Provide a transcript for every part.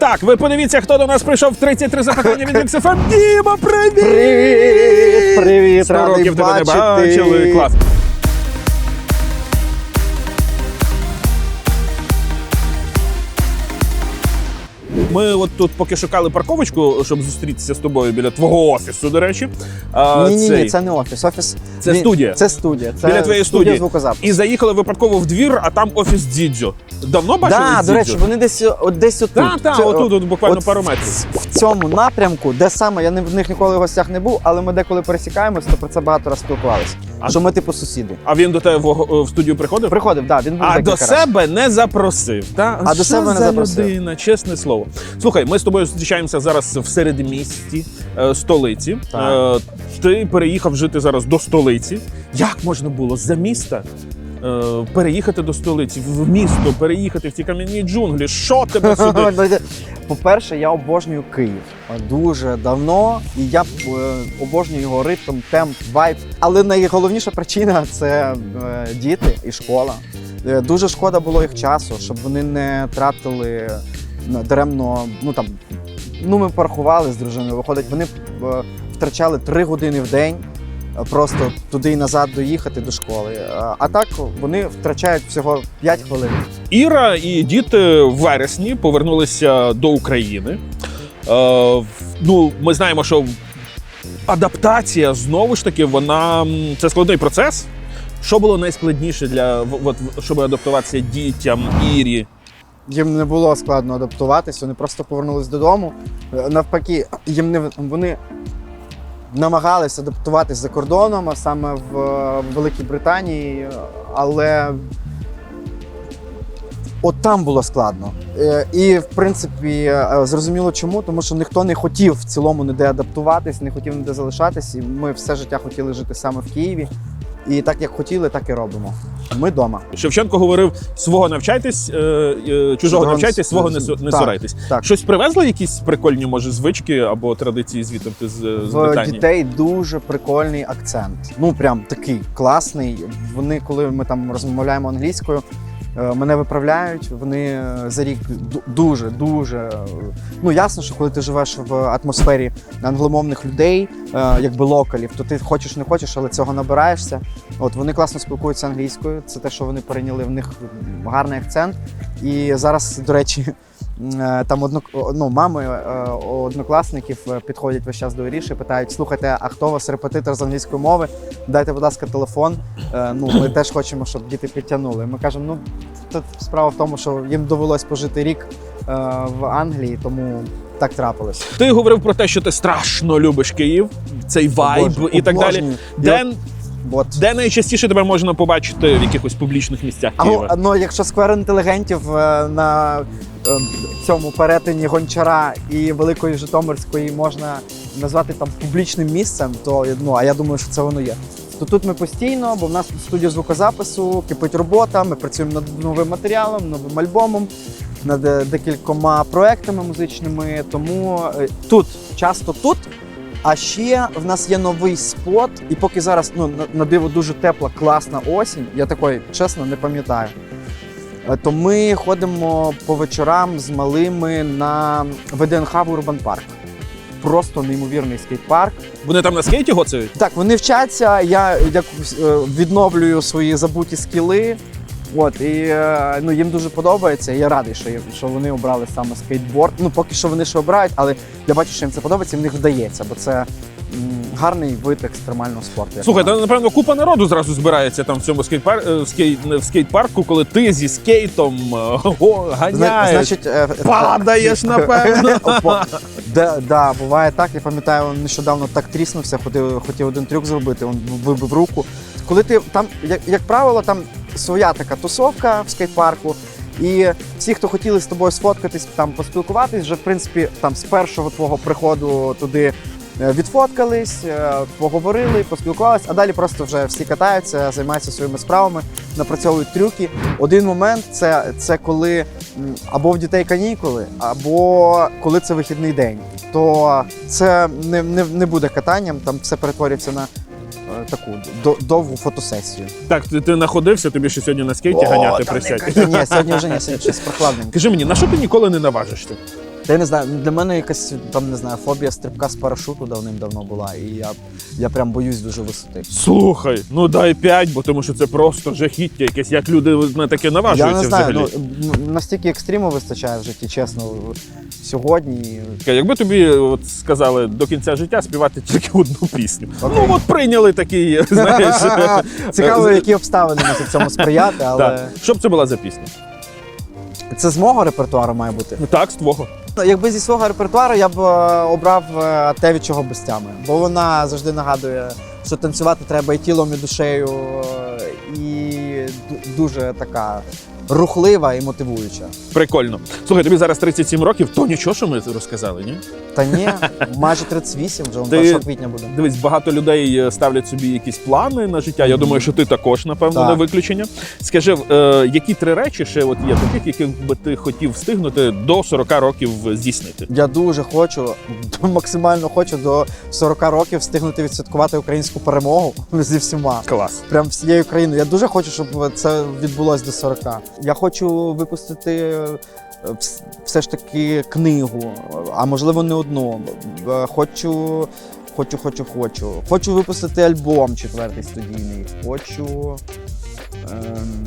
Так, ви подивіться, хто до нас прийшов в 33 запитання від XFM. Діма, привіт! Привіт! Привіт! Сто Радий років тебе не бачили. Клас. Ми от тут поки шукали парковочку, щоб зустрітися з тобою біля твого офісу, до речі. А, Ні, ні, цей- ні, це не офіс. Офіс Це студія. Це студія. Це Біля твоєї студії. звукозапису. І заїхали випадково в двір, а там офіс Дідзьо. Давно бачили Да, Дідзьо? до речі, вони десь от десь отут. Так, так, Це- отут, от буквально от пару метрів. В цьому напрямку, де саме я не в них ніколи в гостях не був, але ми деколи пересікаємось, то про це багато разів спілкувалися. А- Що ми типу сусіди. А він до тебе в, в студію приходив? Приходив, да, він був А до себе не запросив. Та? А до Що себе не запросив. людина, чесне слово. Слухай, ми з тобою зустрічаємося зараз в середмісті е, столиці. Так. Е, ти переїхав жити зараз до столиці. Як можна було за міста? е, Переїхати до столиці, в місто, переїхати в ті кам'яні джунглі. Що тебе сюди? По-перше, я обожнюю Київ дуже давно, і я е, обожнюю його ритм, темп, вайб. Але найголовніша причина це е, діти і школа. Е, Дуже шкода було їх часу, щоб вони не тратили даремно. Ну там ну ми порахували з дружиною. Виходить, вони е, втрачали три години в день. е, Просто туди і назад доїхати до школи. А так вони втрачають всього 5 хвилин. Іра і діти в вересні повернулися до України. Е, ну, ми знаємо, що адаптація знову ж таки, вона це складний процес. Що було найскладніше для от, щоб адаптуватися дітям Ірі? Їм не було складно адаптуватись, вони просто повернулись додому. Е, Навпаки, їм не вони намагались адаптуватись за кордоном, а саме в е, Великій Британії, але от там було складно. Е, І в принципі е, зрозуміло чому, тому що ніхто не хотів в цілому ніде адаптуватись, не хотів ніде залишатись. І ми все життя хотіли жити саме в Києві. І так як хотіли, так і робимо. Ми вдома. Шевченко говорив: свого навчайтесь, е, е, чужого навчайтесь, свого не, не Так, цурайтесь. так. Щось привезли, якісь прикольні, може, звички або традиції звідти ти з, з В дітей дуже прикольний акцент. Ну прям такий класний. Вони, коли ми там розмовляємо англійською, е, мене виправляють. Вони е, за рік дуже, дуже. е, Ну ясно, що коли ти живеш в атмосфері англомовних людей, е, якби локалів, то ти хочеш не хочеш, але цього набираєшся. От вони класно спілкуються англійською. Це те, що вони перейняли в них гарний акцент. І зараз, до речі. Е, Там одно, ну, мами е, однокласників е, підходять весь час до Іріші, питають: слухайте, а хто у вас репетитор з англійської мови? Дайте, будь ласка, телефон. Ну, ми теж хочемо, щоб діти підтягнули. Ми кажемо, ну тут справа в тому, що їм довелось пожити рік в Англії, тому так трапилось. Ти говорив про те, що ти страшно любиш Київ, цей вайб Обожнюю, і так далі. обожнюю. От. де найчастіше тебе можна побачити в якихось публічних місцях А, ну, якщо сквер інтелігентів е, на е, цьому перетині Гончара і Великої Житомирської можна назвати там публічним місцем, то ну, а я думаю, що це воно є. То тут ми постійно, бо в нас тут студія звукозапису, кипить робота, ми працюємо над новим матеріалом, новим альбомом, над е, декількома проектами музичними. Тому тут, часто тут. А ще в нас є новий спот, і поки зараз ну, на, на диво дуже тепла, класна осінь, я такої чесно не пам'ятаю. Е, То ми ходимо по вечорам з малими на ВДНХ в Урбан Парк. Просто неймовірний скейт-парк. Вони там на скейті гоцають? Так, вони вчаться, я якось е, відновлюю свої забуті скіли. От, і е, ну, їм дуже подобається. Я радий, що, що вони обрали саме скейтборд. Ну, поки що вони ще обирають, але я бачу, що їм це подобається, і в них вдається, бо це гарний вид екстремального спорту. Слухай, та напевно купа народу зразу збирається там в цьому скейт-пар... е, в скейт... в скейт-парку, коли ти зі скейтом е, го, ганяєш, Значить, падаєш, напевно. Да, да, буває так. Я пам'ятаю, він нещодавно так тріснувся, хотів, хотів один трюк зробити, він вибив руку. Коли ти там, як, як правило, там своя така тусовка в скейт-парку. І всі, хто хотіли з тобою сфоткатись, там поспілкуватись, вже в принципі там з першого твого приходу туди е, відфоткались, е, поговорили, поспілкувалися, а далі просто вже всі катаються, займаються своїми справами, напрацьовують трюки. Один момент це, це коли або в дітей канікули, або коли це вихідний день. То це не, не, не буде катанням, там все перетворюється на таку до- довгу фотосесію. Так, ти, ти находився, тобі ще сьогодні на скейті ганяти там присядь. Ні, сьогодні вже ні, сьогодні щось прохладненьке. Кажи мені, на що ти ніколи не наважишся? Та я не знаю, для мене якась там не знаю, фобія стрибка з парашуту давним-давно була, і я, я прям боюсь дуже висоти. Слухай, ну дай 5, бо тому що це просто жахіття якесь, як люди на таке Я наважуються не знаю, взагалі. ну настільки екстриму вистачає в житті, чесно. Сьогодні Якби тобі от сказали до кінця життя співати тільки одну пісню. Окей. Ну от прийняли такий, знаєш. цікаво, які обставини можуть цьому сприяти, але Так. Що б це була за пісня? це з мого репертуару має бути. Ну так, з твого. Ну, Якби зі свого репертуару я б е, обрав е, те, від чого без тями. Бо вона завжди нагадує, що танцювати треба і тілом, і душею, е, і дуже така рухлива і мотивуюча. Прикольно. Слухай, тобі зараз 37 років, то нічого, що ми розказали, ні? Та ні, майже 38, вже Ти- 1 квітня буде. Дивись, багато людей е, ставлять собі якісь плани на життя. Я думаю, що ти також, напевно, Так. не виключення. Скажи, е, які три речі ще от є таких, яких би ти хотів встигнути до 40 років здійснити? Я дуже хочу, максимально хочу до 40 років встигнути відсвяткувати українську перемогу зі всіма. Клас. Прям всією країною. Я дуже хочу, щоб це відбулося до 40. Я хочу випустити е, все ж таки книгу, а можливо не одну. Е, Хочу, хочу, хочу, хочу. Хочу випустити альбом четвертий студійний. Хочу. Ем,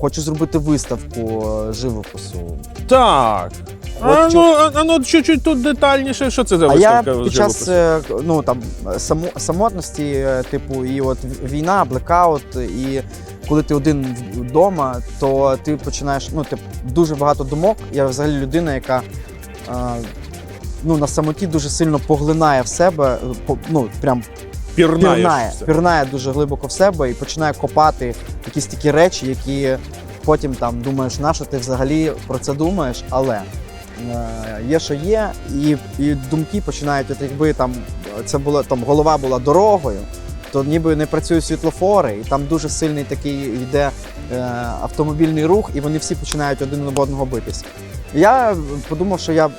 хочу зробити виставку живопису. Так. А От ну, а, а ну чуть-чуть тут детальніше, що це за А я виставка під час живопису? е, ну там само, самотності, е, типу, і от війна, блекаут, і коли ти один вдома, то ти починаєш ну, тип, дуже багато думок. Я взагалі людина, яка е, ну, на самоті дуже сильно поглинає в себе, е, по- ну прям Пірнаєш пірнає, все. пірнає дуже глибоко в себе і починає копати якісь такі речі, які потім там думаєш, на що ти взагалі про це думаєш, але є, що є, і, і думки починають, от якби там це було там голова була дорогою. То ніби не працюють світлофори, і там дуже сильний такий йде е, автомобільний рух, і вони всі починають один об одного битись. Я подумав, що я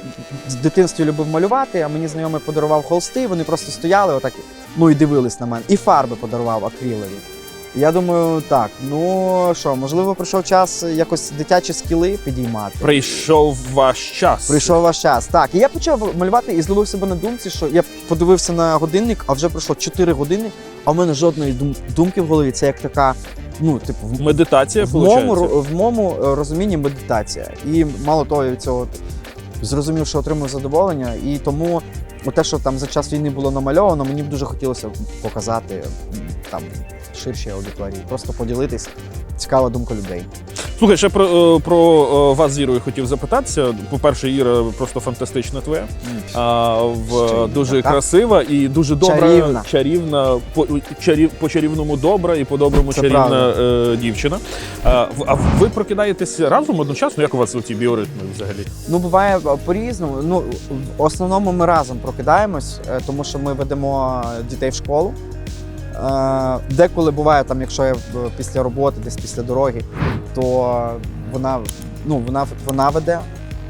з дитинства любив малювати, а мені знайомий подарував холсти, вони просто стояли отак, ну і дивились на мене. І фарби подарував акрилові. Я думаю, так, ну що, можливо, прийшов час якось дитячі скіли підіймати. Прийшов ваш час. Прийшов ваш час. Так, і я почав малювати і зловив себе на думці, що я подивився на годинник, а вже пройшло 4 години, а в мене жодної дум- думки в голові. Це як така, ну, типу, в, Медитація, в, моєму, в моєму е, розумінні медитація. І мало того, я від цього зрозумів, що отримую задоволення. І тому те, що там за час війни було намальовано, мені б дуже хотілося показати там ширшій аудиторії, просто поділитись. Цікава думка людей. Слухай, ще про, е, про е, вас з Ірою хотів запитатися. По-перше, Іра просто фантастична твоя. А, в, Ще дуже так. красива і дуже добра, Чарівна. чарівна по, чарів, по чарівному добра і по доброму Це чарівна е, дівчина. А, а ви прокидаєтесь разом одночасно? Як у вас ці біоритми взагалі? Ну, буває по-різному. Ну, в основному ми разом прокидаємось, тому що ми ведемо дітей в школу. Е, Деколи буває, там, якщо я після роботи, десь після дороги, то вона, ну, вона, вона веде.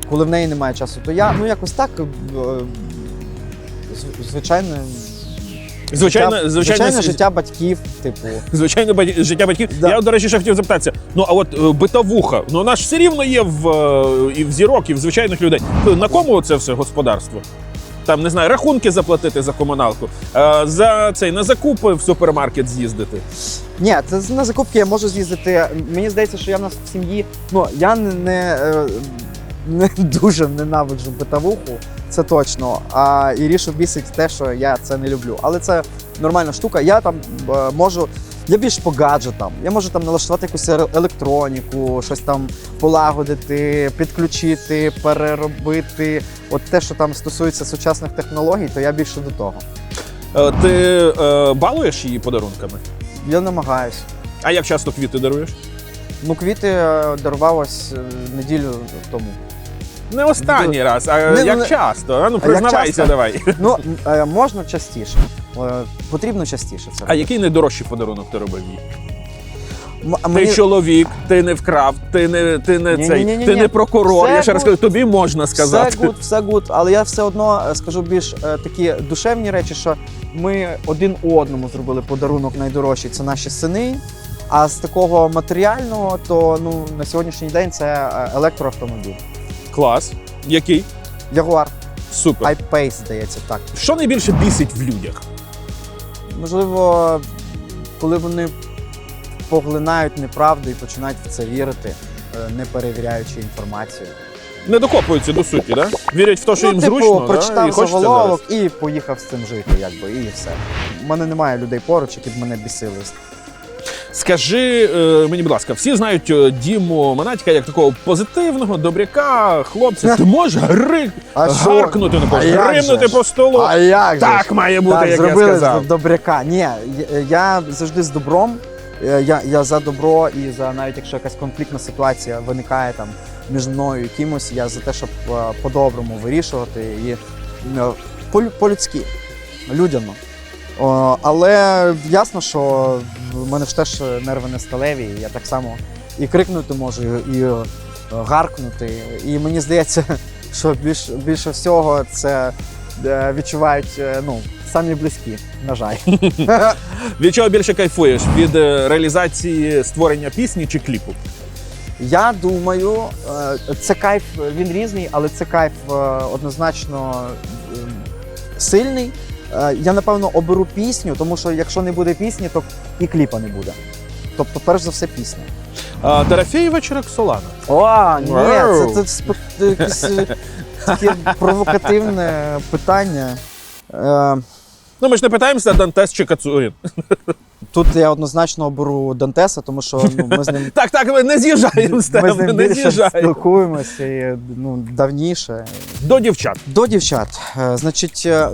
Коли в неї немає часу, то я ну якось так. е, Звичайно, Звичайно, життя, звичайно, звичайно, життя батьків, типу. Звичайно, бать- життя батьків. Да. Я, до речі, ще хотів запитатися. Ну, а от е, битовуха, ну вона ж все рівно є в, і в зірок, і в звичайних людей. На кому це все господарство? Там не знаю, рахунки заплатити за комуналку, е, за цей на закупи в супермаркет з'їздити. Ні, це на закупки я можу з'їздити. Мені здається, що я в нас в сім'ї. Ну я не, не, е, дуже ненавиджу битовуху, це точно. А Ірішу бісить те, що я це не люблю. Але це нормальна штука. Я там е, можу. Я більш по гаджетам. Я можу там налаштувати якусь електроніку, щось там полагодити, підключити, переробити. От те, що там стосується сучасних технологій, то я більше до того. Е, Ти е, балуєш її подарунками? Я намагаюсь. А як часто квіти даруєш? Ну, квіти е, дарував ось е, неділю тому. Не останній раз, а Не, ну, як не- часто? А ну як признавайся, часто? давай. Ну, е, можна частіше. Е, Потрібно частіше це. А робити. який найдорожчий подарунок ти робив їй? Ти мені- чоловік, ти не вкрав, ти не, ти не цей, Ні-ні-ні-ні. не прокурор. Все Я ще раз кажу, тобі можна сказати. Все гуд, все гуд, але я все одно е, скажу більш е, такі душевні речі, що ми один одному зробили подарунок найдорожчий це наші сини. А з такого матеріального, то ну на сьогоднішній день це електроавтомобіль. Клас. Який? Ягуар, Супер. iPace, здається, так. Що найбільше бісить в людях? Можливо, коли вони поглинають неправду і починають в це вірити, е, не перевіряючи інформацію. Не докопуються до суті, да? Вірять в те, що їм ну, типу, зручно, да? прочитав і заголовок і поїхав з цим жити, якби, і все. У мене немає людей поруч, які б мене бісили. Скажи е, мені, будь ласка, всі знають е, Діму Монатіка як такого позитивного, добряка, хлопця. Ти можеш гри... А гаркнути на А когось, гримнути по столу. А як так ж? має бути, так, як я зробили сказав. добряка. Ні, я, я завжди з добром. Е, Я, я за добро і за навіть якщо якась конфліктна ситуація виникає там між мною і кимось, я за те, щоб по-доброму вирішувати і по-людськи, людяно. О, але ясно, що в мене ж теж нерви не сталеві, і я так само і крикнути можу, і, е, гаркнути. І мені здається, що більш, більше всього це е, відчувають е, ну, самі близькі, на жаль. Від чого більше кайфуєш? Від реалізації створення пісні чи кліпу? Я думаю, це кайф, він різний, але це кайф однозначно е, сильний. Е, Я напевно оберу пісню, тому що якщо не буде пісні, то і кліпа не буде. Тобто, перш за все, пісня. А, Дорофей вечірок Роксолана? О, ні, Вау. це, це, це якесь е, таке провокативне питання. Е, Ну, ми ж не питаємося Дантес чи Кацурін. Тут я однозначно оберу Дантеса, тому що ну, ми з ним, Так, так, ми не з'їжджаємо з ми тебе, ним не більше з'їжджаємо. спілкуємося і, ну, давніше. До дівчат. До дівчат. Е, Значить, е,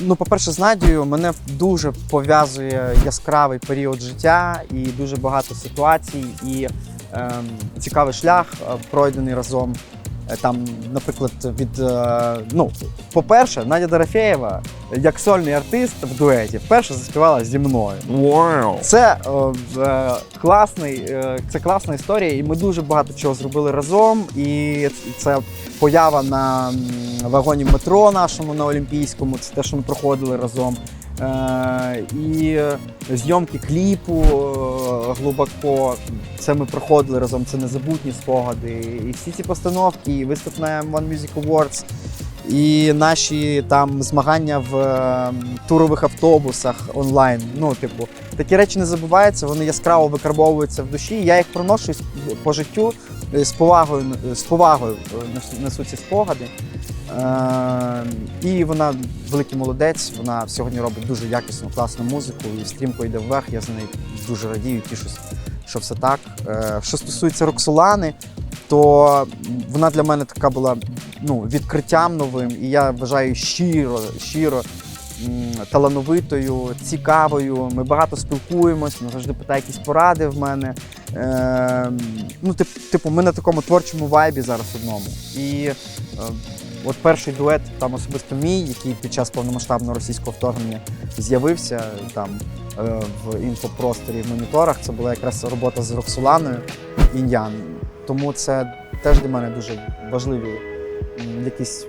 ну, по-перше, з Надією мене дуже пов'язує яскравий період життя і дуже багато ситуацій, і ем, цікавий шлях е, пройдений разом. Е, Там, наприклад, від е, ну, по-перше, Надя Дорофєєва як сольний артист в дуеті вперше заспівала зі мною. Вау. Це е, класний, е, це класна історія, і ми дуже багато чого зробили разом. І це поява на вагоні метро нашому на Олімпійському. Це те, що ми проходили разом. Е, і зйомки кліпу е, глибоко. Це ми проходили разом. Це незабутні спогади. І всі ці постановки, і виступ на One Music Awards. І наші там змагання в е, турових автобусах онлайн. Ну, типу, такі речі не забуваються, вони яскраво викарбовуються в душі. Я їх проношу по життю з повагою, з повагою несу ці спогади. Е, і вона великий молодець. Вона сьогодні робить дуже якісну, класну музику і стрімко йде вверх. Я за нею дуже радію, тішусь, що все так. Е, що стосується Роксолани, то вона для мене така була ну, відкриттям новим, і я вважаю щиро, щиро талановитою, цікавою. Ми багато спілкуємось, вона завжди питає якісь поради в мене. Е, ну, тип, типу, ми на такому творчому вайбі зараз одному. І е, от перший дует, там особисто мій, який під час повномасштабного російського вторгнення з'явився там е, в інфопросторі в моніторах. Це була якраз робота з Роксоланою Ін'ян. Тому це теж для мене дуже важливі якісь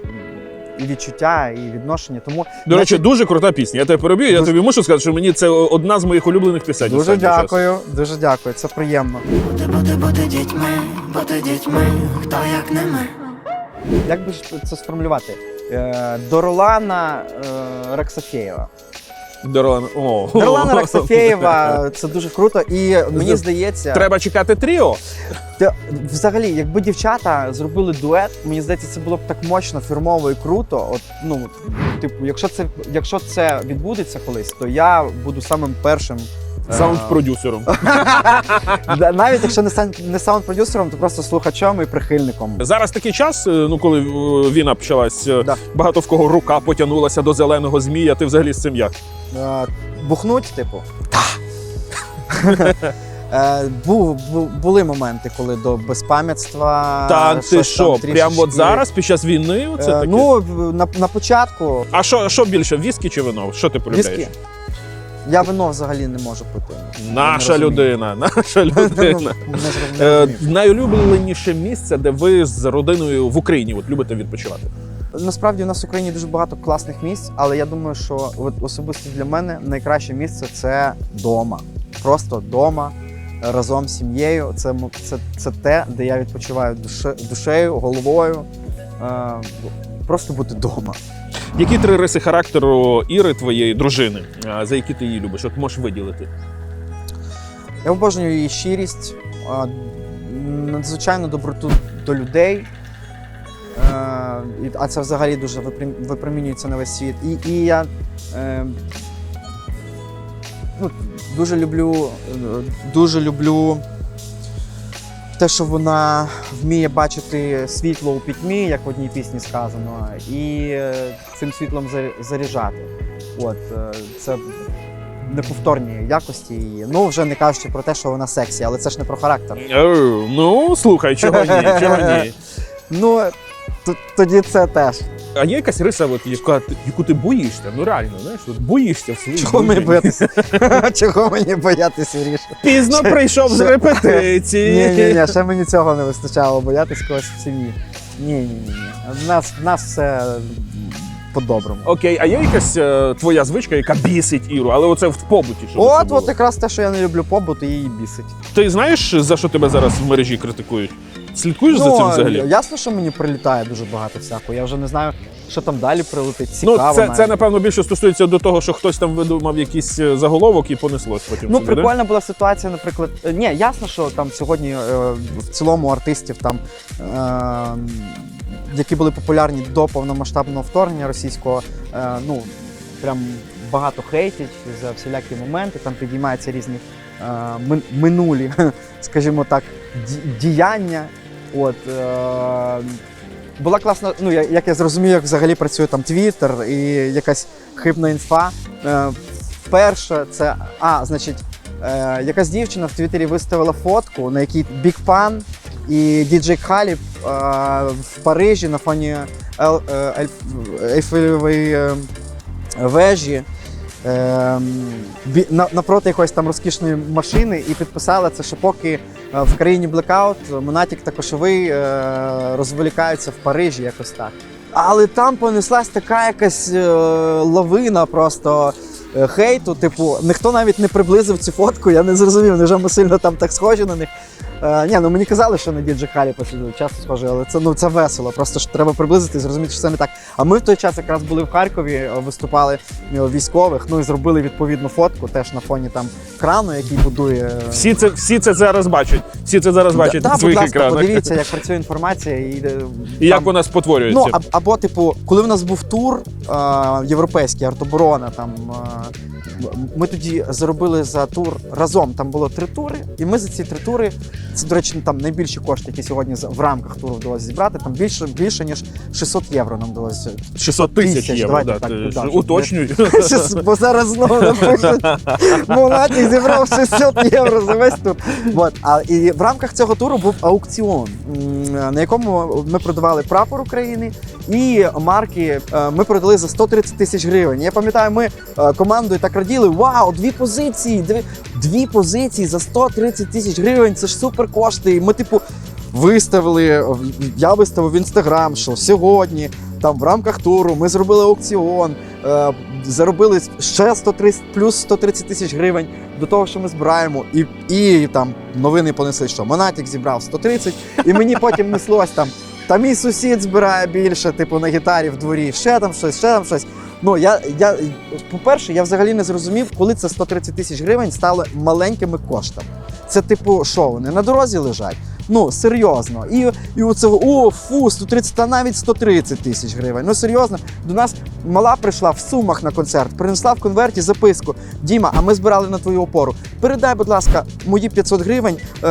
і відчуття, і відношення. Тому До речі, Значить- дуже крута пісня. Я тебе переб'ю, я тобі мушу сказати, що мені це одна з моїх улюблених пісень. дуже дякую, дуже дякую. Це приємно. Бути, бути, бути дітьми, бути дітьми, хто як не ми. Як би це сформулювати? Е, Доролана е, Рексофєєва. Дорогана. О. Доролана це дуже круто, і мені здається, Треба чекати тріо. Взагалі, якби дівчата зробили дует, мені здається, це було б так мощно, фірмово і круто. От, ну, типу, якщо це, якщо це відбудеться колись, то я буду самим першим. Е, Саунд-продюсером. да, Навіть якщо не, сан- не саунд-продюсером, то просто слухачом і прихильником. Зараз такий час, е, ну коли е, війна почалась, е, Да. багато в кого рука потягнулася до зеленого змія. Ти взагалі з цим як? Е, бухнуть, типу. Е, бу, бу, були моменти, коли до безпам'ятства. Та ти щось там що, прямо от зараз, під час війни, оце Е, таке? ну, в- на, на початку А що, що більше, віскі чи вино? Що ти полюбляєш? віскі. Я вино взагалі не можу пити. Наша людина, наша людина. Ну, не зрозумів, не Е, найулюбленіше місце, де ви з родиною в Україні от любите відпочивати. Насправді у нас в Україні дуже багато класних місць, але я думаю, що от особисто для мене найкраще місце це дома. Просто дома разом з сім'єю. Це, це, це те, де я відпочиваю душе, душею, головою. Е, просто бути вдома. Які три риси характеру Іри, твоєї дружини, за які ти її любиш? От можеш виділити? Я обожнюю її щирість, надзвичайну доброту до людей. Е, А це взагалі дуже випромінюється на весь світ. І, і я е, ну, дуже люблю, е, дуже люблю те, що вона вміє бачити світло у пітьмі, як в одній пісні сказано, і е, цим світлом заря- заряджати. От, е, це неповторні якості її. Ну, вже не кажучи про те, що вона сексі, але це ж не про характер. Е, ну, слухай, чого ні? Чого ні? Ну, тоді це теж. А є якась риса, от, яка, яку ти боїшся? Ну реально, знаєш, от боїшся в своїй Чого мені боятися? Чого мені боятися Іріша? Пізно прийшов з репетиції. Ні, ні, ні, ще мені цього не вистачало, боятись когось в сім'ї. Ні, ні, ні. В нас, в нас все по-доброму. Окей, а є якась е, твоя звичка, яка бісить Іру, але оце в побуті. Що От, от якраз те, що я не люблю побут, і її бісить. Ти знаєш, за що тебе зараз в мережі критикують? Слідкуєш за цим взагалі? Ну, ясно, що мені прилітає дуже багато всякого. Я вже не знаю, що там далі прилетить. Ну, це, навіть. це напевно більше стосується до того, що хтось там видумав якийсь е, заголовок і понеслось потім. Ну, прикольна була ситуація, наприклад. е, Ні, ясно, що там сьогодні е, в цілому артистів там. Е, які були популярні до повномасштабного вторгнення російського, е, ну прям багато хейтять за всілякі моменти, там підіймаються різні е, минулі, скажімо так, діяння. От, е, була класна, ну я- як я зрозумів, як взагалі працює там Твіттер і якась хибна інфа. Е, Перше, це а, значить, е, якась дівчина в Твіттері виставила фотку, на якій Big Pan і діджей Халіб е, в Парижі на фоні е, Ейфелевої е, вежі. Е, напроти якоїсь там розкішної машини і підписала це, що поки в країні блекаут Монатік та Кошовий е, розволікаються в Парижі, якось так. Але там понеслась така якась е, лавина просто е, хейту. Типу, ніхто навіть не приблизив цю фотку, я не зрозумів, невже ми сильно там так схожі на них. Е, ні, ну мені казали, що на діджі Халі часто схожі, але це ну це весело. Просто ж треба приблизити і зрозуміти, що це не так. А ми в той час якраз були в Харкові, е, виступали е, військових, ну і зробили відповідну фотку теж на фоні там крану, який будує. е, Всі це, всі це зараз бачать. Всі це зараз бачать да, на будь ласка, екранах. подивіться, як працює інформація і, І як вона спотворюється. Ну, аб- або, типу, коли в нас був тур е, європейський, артоборона, там е, ми тоді заробили за тур разом. Там було три тури, і ми за ці три тури, це, до речі, там найбільші кошти, які сьогодні в рамках туру вдалося зібрати. Там більше, більше ніж 600 євро нам вдалося. 600 тисяч тисяч, євро. давайте Да, так, ти уточнюй. Бо зараз знову напишуть. Монатік зібрав 600 євро за весь тур. Вот. А і в рамках цього туру був аукціон, на якому ми продавали прапор України і марки е, ми продали за 130 тисяч гривень. Я пам'ятаю, ми е, командою так раділи: вау, дві позиції! Дві, дві позиції за 130 тисяч гривень. Це ж супер кошти. І ми, типу, виставили. Я виставив в інстаграм, що сьогодні. Там в рамках туру ми зробили аукціон, е, заробили ще 130, плюс 130 тисяч гривень до того, що ми збираємо. І, і там новини понесли, що Монатік зібрав 130, і мені потім неслось там. Та мій сусід збирає більше, типу, на гітарі в дворі, ще там щось, ще там щось. Ну, я, я, по-перше, я взагалі не зрозумів, коли це 130 тисяч гривень стало маленькими коштами. Це, типу, що вони на дорозі лежать? Ну, серйозно. І, і оце, о, фу, 130, та навіть 130 тисяч гривень. Ну, серйозно, до нас мала прийшла в сумах на концерт, принесла в конверті записку. Діма, а ми збирали на твою опору. Передай, будь ласка, мої 500 гривень е,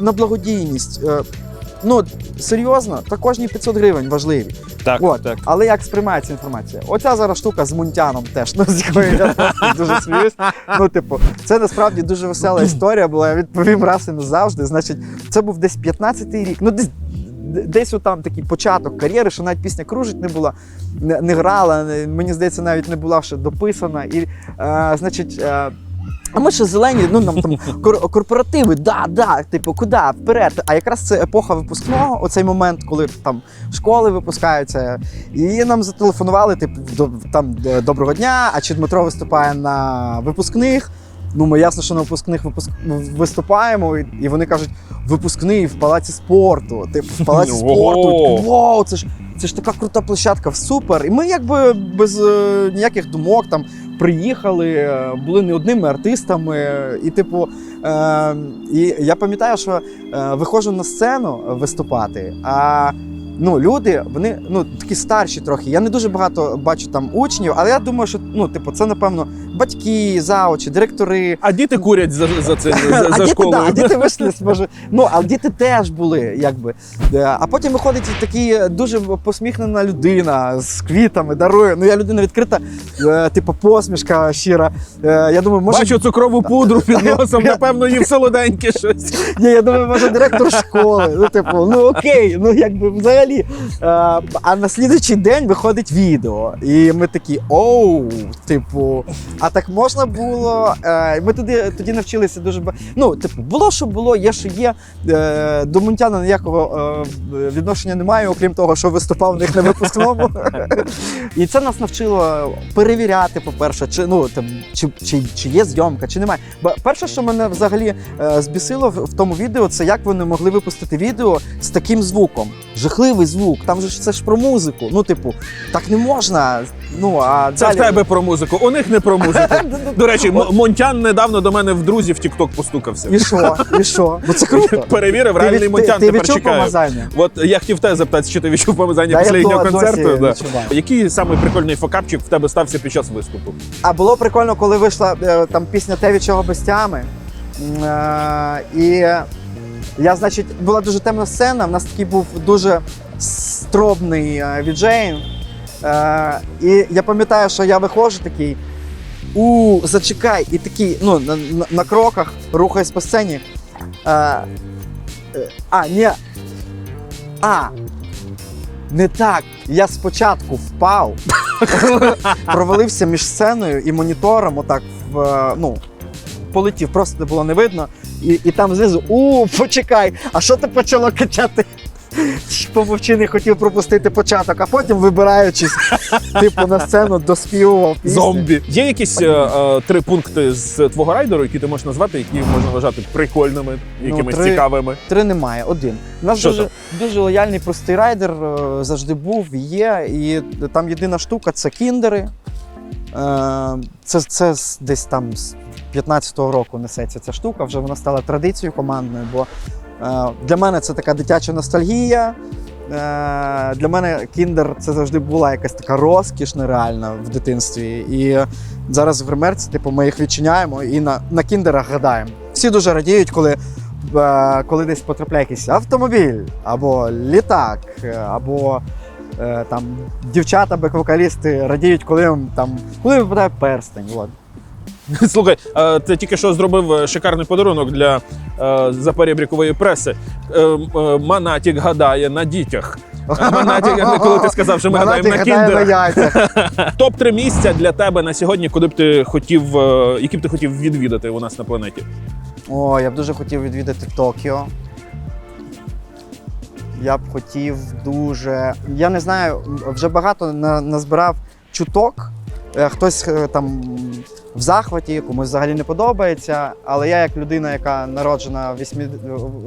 на благодійність. Е, ну, серйозно, та кожні 500 гривень важливі. Так, От. так. Але як сприймається інформація? Оця зараз штука з мунтяном теж, ну, з якою я дуже сміюсь. Ну, типу, це насправді дуже весела історія була. Я відповім раз і назавжди. Значить, це був десь 15-й рік. Ну, десь. Десь отам такий початок кар'єри, що навіть пісня кружить не була, не, не грала, не- мені здається, навіть не була ще дописана. І, е, значить, е, а ми ще зелені, ну нам там кор- корпоративи, да, да, типу, куди, вперед. А якраз це епоха випускного, оцей момент, коли там школи випускаються. І нам зателефонували, типу, до, там «Доброго дня, а чи Дмитро виступає на випускних. Ну, ми ясно, що на випускних випуск... виступаємо, і, і вони кажуть, випускний в палаці спорту. Типу, в палаці спорту. Вау, це ж це ж така крута площадка, супер. І ми якби без е, ніяких думок там приїхали, е, були не одними артистами. І, типу, е, і я пам'ятаю, що е, виходжу на сцену виступати. А ну, люди, вони ну, такі старші трохи. Я не дуже багато бачу там учнів, але я думаю, що ну, типу, це, напевно, батьки, заочі, директори. А діти курять за, за це за, а за діти, школою. Да, діти вийшли, може. Ну, а діти теж були, якби. Е, А потім виходить такий дуже посміхнена людина з квітами, дарує. Ну, я людина відкрита, е, типу, посмішка щира. Е, Я думаю, може, Бачу цукрову пудру під носом, напевно, їв солоденьке щось. Ні, я думаю, може директор школи. Ну, типу, ну окей, ну якби взагалі. Е, А на слідуючий день виходить відео. І ми такі оу, типу, а так можна було. Е, Ми тоді, тоді навчилися дуже ба- Ну, типу, було, що було, є, що є. Е, До Мунтяна ніякого відношення немає, окрім того, що виступав у них на випускному. І це нас навчило перевіряти, по-перше, чи, ну, там, чи, чи, чи є зйомка, чи немає. Бо перше, що мене взагалі збісило в, в тому відео, це як вони могли випустити відео з таким звуком. Жахливий звук. Там же ж це ж про музику. Ну, типу, так не можна. Ну, а Це в тебе про музику, у них не про музику. До речі, Монтян недавно до мене в друзі в Тікток постукався. І що? І що? Ну це круто. Перевірив, реальний Монтян тепер чекає. От я хотів тебе запитати, чи ти відчув помазання Да, після їхнього концерту? Який самий прикольний фокапчик в тебе стався під час виступу? А було прикольно, коли вийшла е, там пісня Те від чого без тями. Е, І я, значить, була дуже темна сцена. В нас такий був дуже стробний е, віджейн. Е, І я пам'ятаю, що я виходжу такий. У, зачекай, і такий, ну, на, на, на кроках рухаюсь по сцені. Е, е, а, ні. А. Не так. Я спочатку впав, провалився між сценою і монітором, отак в е, ну. Полетів, просто не було не видно. І, і там знизу у, почекай, а що ти почало качати? Помовчи, не хотів пропустити початок, а потім, вибираючись, типу, на сцену доспівував пісню. Зомбі. Є якісь е, е, три пункти з твого райдеру, які ти можеш назвати, які можна вважати прикольними, якимись три. цікавими. Три немає, один. У нас Що дуже, дуже лояльний простий райдер е, завжди був, є. І там єдина штука це кіндери. Е, Це, це з- десь там з 15-го року несеться ця штука. Вже вона стала традицією командною, бо е, для мене це така дитяча ностальгія. Е, Для мене кіндер це завжди була якась така розкіш нереальна в дитинстві. І зараз в гримерці, типу, ми їх відчиняємо і на, на кіндерах гадаємо. Всі дуже радіють, коли е, коли десь потрапляє якийсь автомобіль, або літак, або там дівчата, бек-вокалісти радіють, коли там коли випадає перстень. От. Слухай, ти тільки що зробив е, шикарний подарунок для е, запорєбрікової преси. Е, Манатік гадає на дітях. Манатік, коли ти сказав, що ми гадаємо на кіндерах. Топ 3 місця для тебе на сьогодні, куди б ти хотів, які б ти хотів відвідати у нас на планеті. О, я б дуже хотів відвідати Токіо. Я б хотів дуже. Я не знаю, вже багато на- назбирав чуток. Е, Хтось е, там в захваті, комусь взагалі не подобається. Але я, як людина, яка народжена в вісьмі-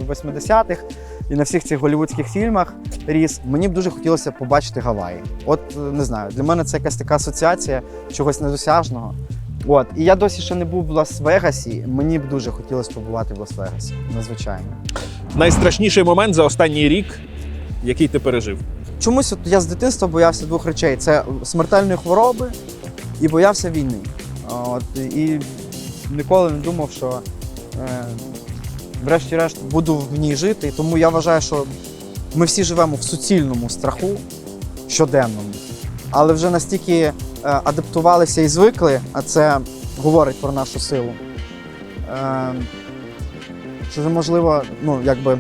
80-х і на всіх цих голівудських фільмах ріс, мені б дуже хотілося побачити Гаваї. От е, не знаю, для мене це якась така асоціація чогось недосяжного. От, і я досі ще не був в Лас-Вегасі. Мені б дуже хотілося побувати в Лас-Вегасі. Надзвичайно. Найстрашніший момент за останній рік, який ти пережив. Чомусь от я з дитинства боявся двох речей: це смертельної хвороби і боявся війни. От, і ніколи не думав, що е, врешті-решт буду в ній жити. Тому я вважаю, що ми всі живемо в суцільному страху щоденному, але вже настільки е, адаптувалися і звикли, а це говорить про нашу силу. Е, що можливо, ну якби.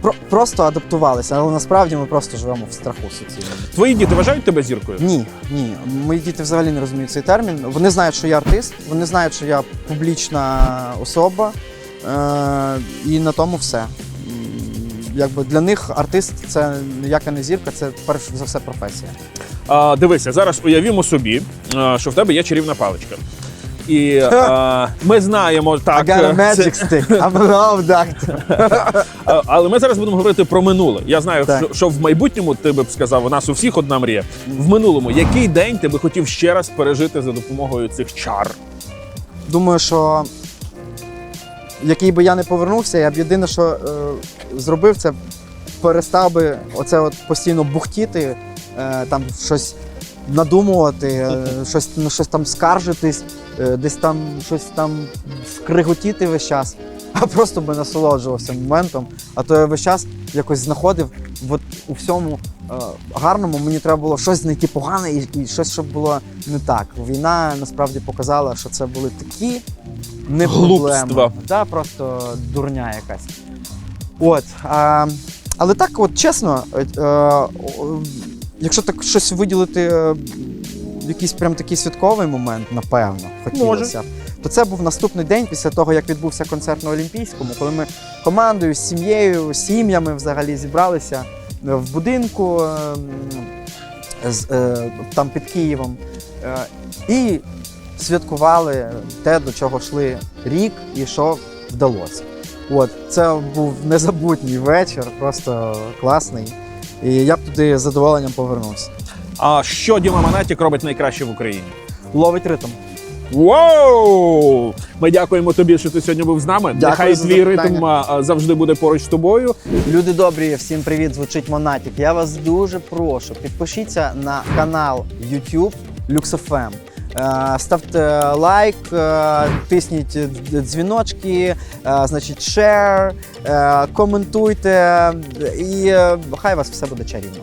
Про, просто адаптувалися, але насправді ми просто живемо в страху суцільному. Твої діти вважають тебе зіркою? Ні, ні. Мої діти взагалі не розуміють цей термін. Вони знають, що я артист, вони знають, що я публічна особа, е- і на тому все. Якби для них артист це ніяка не зірка, це перш за все професія. А, дивися, зараз уявімо собі, що в тебе є чарівна паличка. І е, ми знаємо I так. got a е, це- magic stick. I'm a love doctor. але ми зараз будемо говорити про минуле. Я знаю, Так. що, що в майбутньому ти би б сказав, у нас у всіх одна мрія. В минулому, який день ти би хотів ще раз пережити за допомогою цих чар? Думаю, що який би я не повернувся, я б єдине, що е, зробив, це перестав би оце от постійно бухтіти, е, там щось надумувати, е, щось, ну, щось там скаржитись, е, десь там щось там скриготіти весь час, а просто би насолоджувався моментом. А то я весь час якось знаходив от у всьому е, гарному, мені треба було щось знайти погане і, і щось, щоб було не так. Війна насправді показала, що це були такі не проблеми. Да, просто дурня якась. От. А, але так, от чесно, якщо так щось виділити, е, якийсь прям такий святковий момент, напевно, хотілося. б, То це був наступний день після того, як відбувся концерт на Олімпійському, коли ми командою, з сім'єю, сім'ями взагалі зібралися е, в будинку е, з, е, там під Києвом. Е, і святкували те, до чого йшли рік і що вдалося. От, це був незабутній вечір, просто класний. І я б туди з задоволенням повернувся. А що Діма Манатік робить найкраще в Україні? Ловить ритм. Воу! Ми дякуємо тобі, що ти сьогодні був з нами. Дякую Нехай за твій запитання. ритм а, завжди буде поруч з тобою. Люди добрі, всім привіт! Звучить Монатік. Я вас дуже прошу. Підпишіться на канал YouTube LuxFM. Е, Ставте лайк, е, тисніть дзвіночки, е, значить, шер, коментуйте, і хай вас все буде чарівно.